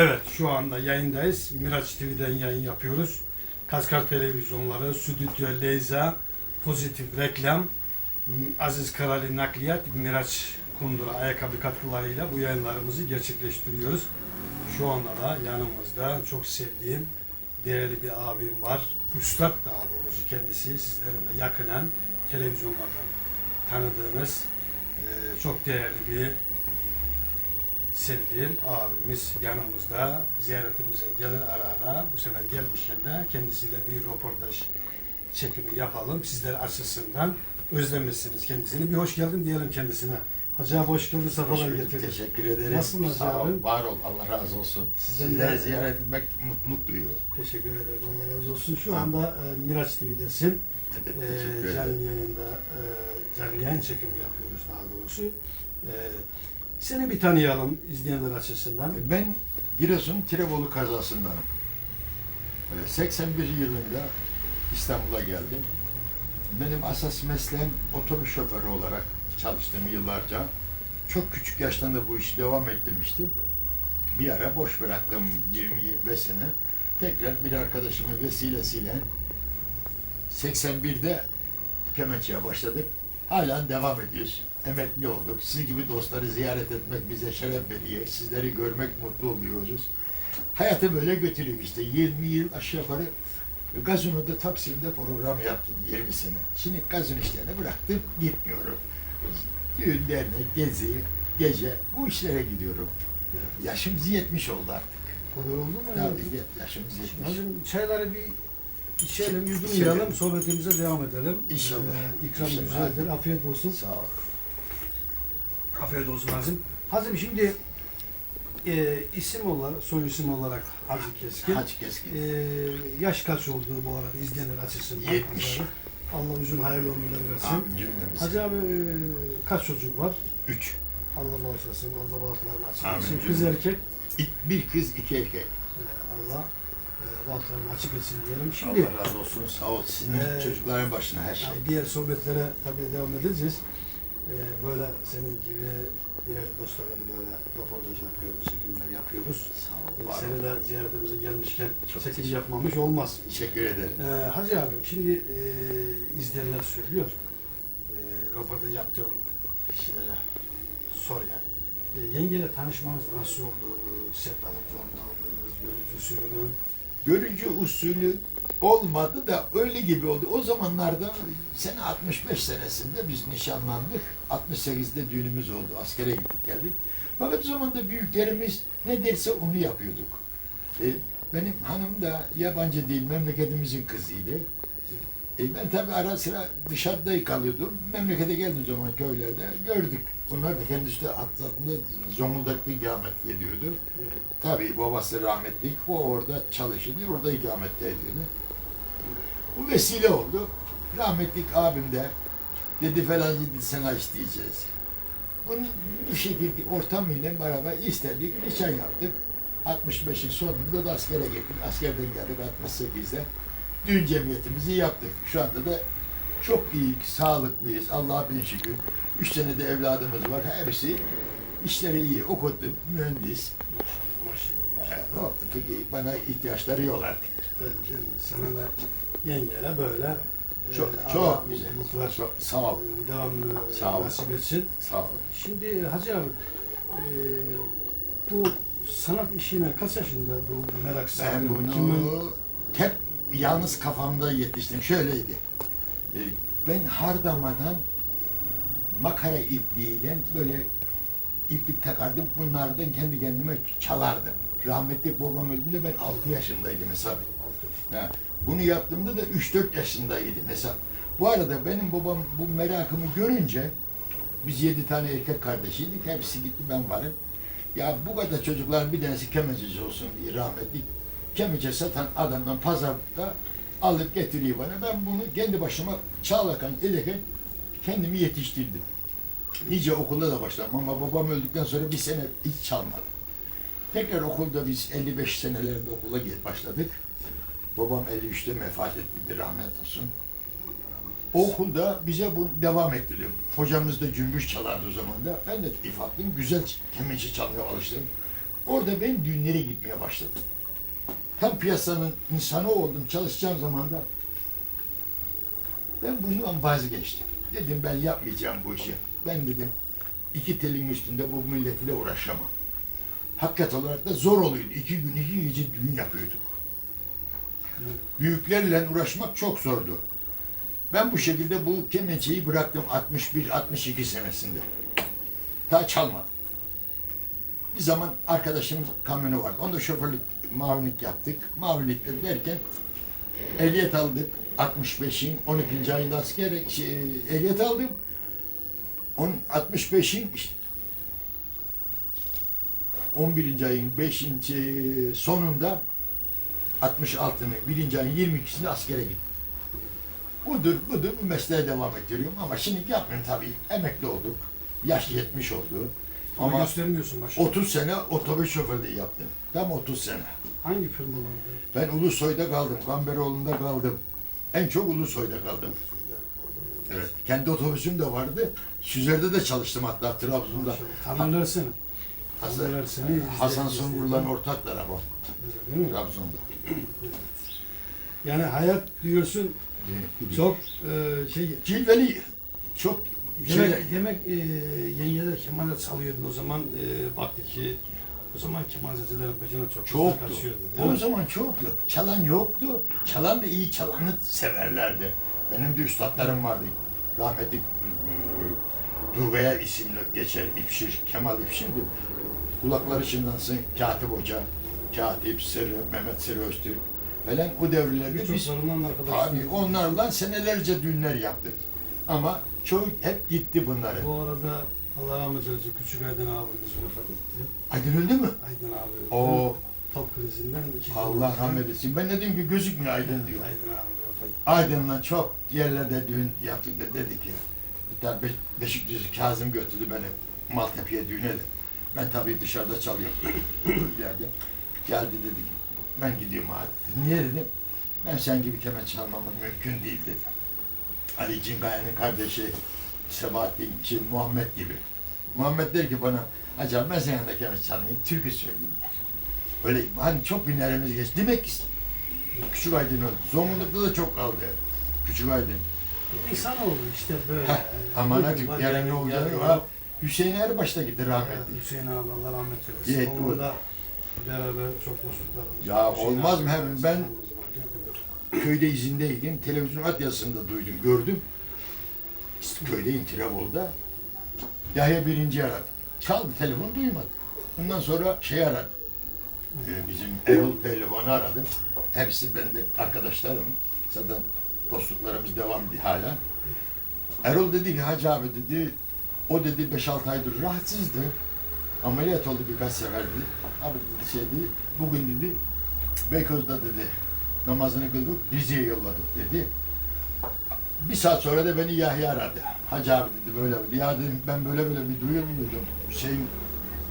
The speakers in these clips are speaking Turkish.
Evet, şu anda yayındayız. Miraç TV'den yayın yapıyoruz. Kaskar Televizyonları, Stüdyo Leyza, Pozitif Reklam, Aziz Karali Nakliyat, Miraç Kundura ayakkabı katkılarıyla bu yayınlarımızı gerçekleştiriyoruz. Şu anda da yanımızda çok sevdiğim, değerli bir abim var. Üstad daha doğrusu kendisi. Sizlerin de yakınen televizyonlardan tanıdığınız eee, çok değerli bir sevdiğim abimiz yanımızda ziyaretimize gelir ara ara. Bu sefer gelmişken de kendisiyle bir röportaj çekimi yapalım. Sizler açısından özlemişsiniz kendisini. Bir hoş geldin diyelim kendisine. Hacı abi hoş geldin, sefalar getirdin. Teşekkür ederim. Nasılsın Hacı Sağ ol, abi? var ol. Allah razı olsun. Sizden Sizleri de- ziyaret etmek mutluluk duyuyor. Teşekkür ederim. Allah razı olsun. Şu anda e, Miraç TV'desin. Evet, E, teşekkür canlı ederim. yayında e, canlı yayın çekimi yapıyoruz daha doğrusu. E, seni bir tanıyalım izleyenler açısından. Ben Giresun Tirebolu kazasındanım. Ee, 81 yılında İstanbul'a geldim. Benim asas mesleğim otobüs şoförü olarak çalıştım yıllarca. Çok küçük yaştan da bu işi devam ettirmiştim. Bir ara boş bıraktım 20-25 sene. Tekrar bir arkadaşımın vesilesiyle 81'de kemençeye başladık. Hala devam ediyoruz. Emekli olduk. Siz gibi dostları ziyaret etmek bize şeref veriyor. Sizleri görmek mutlu oluyoruz. Hayatı böyle götürüyor işte. 20 yıl aşağı yukarı Gazino'da Taksim'de program yaptım 20 sene. Şimdi gazino işlerini bıraktım, gitmiyorum. Düğün, dernek, gezi, gece bu işlere gidiyorum. Yaşım 70 oldu artık. Kadar oldu mu? Tabii yaşımız 70. Hacım çayları bir içelim, İçelim. yudumlayalım, sohbetimize devam edelim. İnşallah. Ee, ikram İnşallah. güzeldir, afiyet olsun. Sağ ol. Afiyet olsun Hazım. Hazım şimdi e, isim olarak, soy isim olarak Hacı Keskin. Hacı Keskin. E, yaş kaç oldu bu arada izleyenler açısından? 70. Allah uzun hayırlı ömürler versin. Amin cümlemize. Hacı abi e, kaç çocuk var? 3. Allah bağışlasın, Allah bağışlarını cümle. Kız erkek, Bir kız, iki erkek. e, Allah e, bağışlarını açık etsin diyelim. Şimdi Allah razı olsun. Sağ ol. Sizin Ee, çocukların başına her şey. Yani diğer sohbetlere tabii devam edeceğiz. Ee, böyle senin gibi diğer dostlarla böyle röportaj yapıyoruz, çekimler yapıyoruz. Sağ ol. Ee, var ol. seni de ziyaretimize gelmişken Çok çekim yapmamış olmaz. Teşekkür ederim. Ee, Hacı abi şimdi e, izleyenler söylüyor. E, röportaj yaptığım kişilere sor yani. E, yengeyle tanışmanız nasıl oldu? Set alıp aldınız, görüntü usulü mü? Görücü usulü olmadı da öyle gibi oldu. O zamanlarda sene 65 senesinde biz nişanlandık. 68'de düğünümüz oldu. Askere gittik geldik. Fakat o zaman da büyüklerimiz ne derse onu yapıyorduk. E, benim hanım da yabancı değil, memleketimizin kızıydı. E, ben tabii ara sıra dışarıda kalıyordum. Memlekete geldiğim zaman köylerde gördük. Bunlar da kendisi de atlatında Zonguldak'ta ikamet ediyordu. Tabii babası rahmetli. O orada çalışıyordu. Orada ikamet ediyordu. Bu vesile oldu. Rahmetlik abim de dedi falan dedi sana isteyeceğiz. Bunu bu şekilde ortamıyla beraber istedik. Nişan yaptık. 65'in sonunda da askere gittik. Askerden geldik 68'de. Düğün cemiyetimizi yaptık. Şu anda da çok iyi, sağlıklıyız. Allah'a bin şükür. Üç tane de evladımız var. Hepsi işleri iyi. Okudu, mühendis. Maşallah. Peki bana ihtiyaçları yok artık. Evet, sana da yengeyle böyle Çok, e, çok Allah güzel. mutluluklar Çok, sağ ol. e, devamlı e, Sağ ol. nasip etsin. Sağ ol. Şimdi Hacı abi e, bu sanat işine kaç yaşında bu merak Ben sardın? bunu Kimin- hep yalnız kafamda yetiştim. Şöyleydi. Ee, Ben hardamadan makara ipliğiyle böyle iplik takardım. Bunlardan kendi kendime çalardım. Rahmetli babam öldüğünde ben 6 yaşındaydım hesap. Ha, bunu yaptığımda da 3-4 yaşındaydım hesap. Bu arada benim babam bu merakımı görünce biz yedi tane erkek kardeşiydik. Hepsi gitti ben varım. Ya bu kadar çocukların bir tanesi kemençeci olsun diye rahmetli. Kemençe satan adamdan pazarda alıp getiriyor bana. Ben bunu kendi başıma çağlakan ederken kendimi yetiştirdim. Nice okulda da başladım ama babam öldükten sonra bir sene hiç çalmadım. Tekrar okulda biz 55 senelerde okula gel- başladık. Babam 53'te vefat etti, rahmet olsun. O okulda bize bu devam ettiriyor. Hocamız da cümbüş çalardı o zaman da. Ben de ifaklıyım, güzel kemençe çalmaya alıştım. Orada ben düğünlere gitmeye başladım. Tam piyasanın insanı oldum çalışacağım zaman da ben bundan vazgeçtim. Dedim ben yapmayacağım bu işi. Ben dedim iki telin üstünde bu milletiyle uğraşamam. Hakikat olarak da zor oluyordu. İki gün iki gece düğün yapıyorduk. Büyüklerle uğraşmak çok zordu. Ben bu şekilde bu kemençeyi bıraktım 61-62 senesinde. Daha çalmadım. Bir zaman arkadaşımın kamyonu vardı. Onda şoförlük, mavinlik yaptık. Mavinlik derken ehliyet aldık. 65'in 12. ayında asker şey, ehliyet aldım. On 65'in işte 11. ayın 5. sonunda 66'nın 1. ayın 22'sinde askere gittim. Budur, budur bu mesleğe devam ettiriyorum ama şimdi yapmıyorum tabii. Emekli olduk. Yaş 70 oldu. Ama Ama göstermiyorsun başını. 30 sene otobüs şoförlüğü yaptım. Tam 30 sene. Hangi firmalarda? Ben Ulusoy'da kaldım, Gamberoğlu'nda kaldım. En çok Ulusoy'da kaldım. Evet. Kendi otobüsüm de vardı. Süzer'de de çalıştım hatta Trabzon'da. Tanırlar seni. Hasan, Tanırlar seni. Hasan Sungur'la ortaklar ama Değil mi? Trabzon'da. Yani hayat diyorsun çok e, şey Cilveli çok Demek, şey, demek e, yenge de keman da çalıyordun o zaman e, baktı ki o zaman kemanzacıların peşine çok çoktu. kaçıyordu değil O mi? zaman çoktu. Çalan yoktu. Çalan da iyi çalanı severlerdi. Benim de üstadlarım vardı. Rahmetli e, Durgaya isimli geçer İpşir, Kemal İpşir'di. Kulakları çınlansın Katip Hoca, Katip Sırrı, Mehmet Sırrı Öztürk falan o devirlerde biz Birçoklarından arkadaşlar. Abi onlarla senelerce düğünler yaptık. Ama çoğu hep gitti bunları. Bu arada Allah rahmet eylesin Küçük Aydın abimiz vefat etti. Aydın öldü mü? Aydın abi. O Kalp krizinden iki Allah rahmet etsin. Ben dedim ki gözükmüyor Aydın diyor. Aydın abi vefat etti. Aydın'la çok yerlerde düğün yaptık da dedik ya. Hatta Be Beşiktaş'ı Kazım götürdü beni Maltepe'ye düğüne de. Ben tabii dışarıda çalıyorum ileride. Geldi dedi ki, ben gidiyorum abi. Niye dedim. Ben sen gibi kemen çalmamın mümkün değil dedi. Ali Cinkaya'nın kardeşi Sebahattin, şey, Muhammed gibi. Muhammed der ki bana, acaba ben senin yanında kemen çalmayayım, türkü söyleyeyim der. Öyle hani çok günlerimiz geçti. Demek ki Küçük Aydın öldü. Zonguldak'ta da çok kaldı. Küçük Aydın. İnsanoğlu işte böyle. Heh, aman var, yarın ne var. Hüseyin Erbaş da gitti Evet, rahmetli. Hüseyin abi Allah rahmet eylesin. Evet, Onunla beraber çok dostluklarımız Ya. Hüseyin olmaz mı? Hem ben-. Köyde izindeydim. Televizyon at yazısında duydum, gördüm. Köydeyim Tirebol'da. Yahya birinci aradı. Çaldı telefon duymadı. Bundan sonra şey aradı. Ee, bizim Erol Pehlivan'ı aradım. Hepsi ben de arkadaşlarım. Zaten dostluklarımız devam ediyor hala. Erol dedi ki Hacı abi dedi, o dedi 5-6 aydır rahatsızdı. Ameliyat oldu birkaç sefer dedi. Abi dedi şey dedi, bugün dedi Beykoz'da dedi namazını kıldık, Rize'ye yolladık dedi. Bir saat sonra da beni Yahya aradı. Hacı abi dedi böyle böyle. Ya dedim ben böyle böyle bir duyuyorum dedim. Hüseyin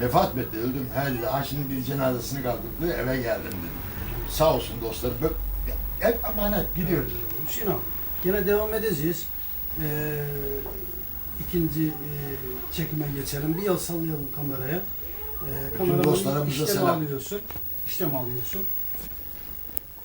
vefat mı etti öldüm. He dedi. Ha şimdi bir cenazesini kaldırdı eve geldim dedi. Sağ olsun dostlar. Bak, Hep emanet gidiyoruz. Evet, Hüseyin abi gene devam edeceğiz. Ee, ikinci e, çekime geçelim. Bir el sallayalım kameraya. Ee, Bütün kameramanı dostlarımıza işlem selam. alıyorsun. İşlem alıyorsun.